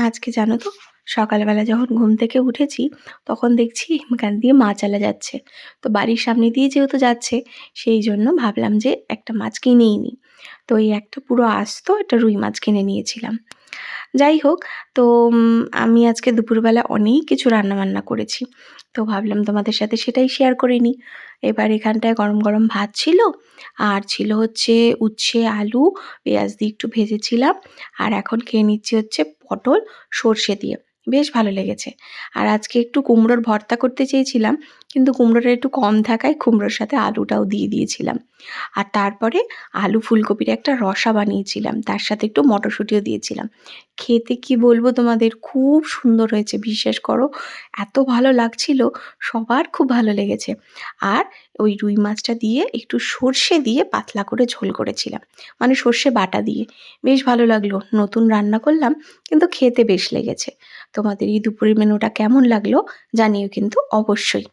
আজকে জানো তো? সকালবেলা যখন ঘুম থেকে উঠেছি, তখন দেখছি এখান দিয়ে মাছালা যাচ্ছে। তো বাড়ির সামনে দিয়ে যেহেতু যাচ্ছে, সেই জন্য ভাবলাম যে একটা মাছ কিনেই নিই তো এই একটা পুরো আস্ত একটা রুই মাছ কিনে নিয়েছিলাম। যাই হোক, তো আমি আজকে দুপুরবেলা অনেক কিছু রান্নাবান্না করেছি। তো ভাবলাম তোমাদের সাথে সেটাই শেয়ার করে নিই। এবার এখানটায় গরম গরম ভাত ছিল, আর ছিল হচ্ছে উচ্ছে, আলু, পেঁয়াজ দিয়ে একটু ভেজেছিলাম, আর এখন খেয়ে নিচ্ছি হচ্ছে পটল, সর্ষে দিয়ে। বেশ ভালো লেগেছে। আর আজকে একটু কুমড়োর ভর্তা করতে চেয়েছিলাম, কিন্তু কুমড়োটা একটু কম থাকায় কুমড়োর সাথে আলুটাও দিয়ে দিয়েছিলাম। আর তারপরে আলু ফুলকপির একটা রসা বানিয়েছিলাম, তার সাথে একটু মটরশুঁটিও দিয়েছিলাম। খেতে কি বলব তোমাদের, খুব সুন্দর হয়েছে, বিশ্বাস করো। এত ভালো লাগছিল, সবার খুব ভালো লেগেছে। আর ওই রুই মাছটা দিয়ে একটু সর্ষে দিয়ে পাতলা করে ঝোল করেছিলাম। মানে সর্ষে বাটা দিয়ে। বেশ ভালো লাগল। নতুন রান্না করলাম, কিন্তু খেতে বেশ লেগেছে। তোমাদের এই দুপুরের মেনুটা কেমন লাগল জানিও কিন্তু অবশ্যই।